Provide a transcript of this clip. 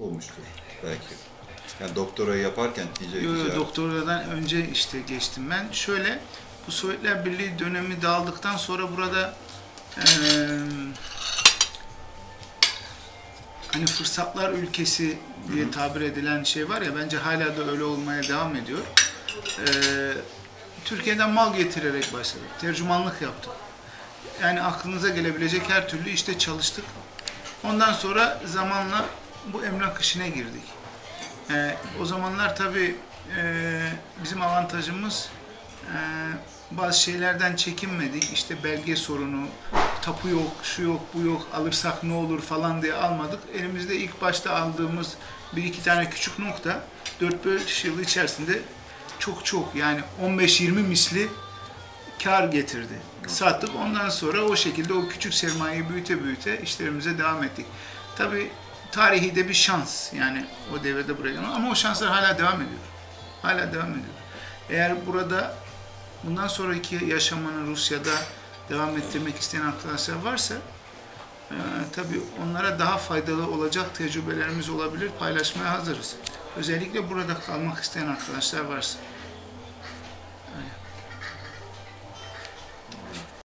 olmuştur belki. Yani doktorayı yaparken ticari Yo, yo, ticaret- doktoradan önce işte geçtim ben. Şöyle, bu Sovyetler Birliği dönemi dağıldıktan sonra burada eee, hani fırsatlar ülkesi diye tabir edilen şey var ya bence hala da öyle olmaya devam ediyor. Eee, Türkiye'den mal getirerek başladık. Tercümanlık yaptık. Yani aklınıza gelebilecek her türlü işte çalıştık. Ondan sonra zamanla bu emlak işine girdik. Ee, o zamanlar tabii e, bizim avantajımız e, bazı şeylerden çekinmedik. İşte belge sorunu, tapu yok, şu yok, bu yok, alırsak ne olur falan diye almadık. Elimizde ilk başta aldığımız bir iki tane küçük nokta 4-5 yıl içerisinde çok çok yani 15-20 misli kar getirdi. Sattık. Ondan sonra o şekilde o küçük sermayeyi büyüte büyüte işlerimize devam ettik. Tabii tarihi de bir şans yani o devirde buraya ama o şanslar hala devam ediyor. Hala devam ediyor. Eğer burada bundan sonraki yaşamını Rusya'da devam ettirmek isteyen arkadaşlar varsa e, tabii onlara daha faydalı olacak tecrübelerimiz olabilir, paylaşmaya hazırız. Özellikle burada kalmak isteyen arkadaşlar varsa.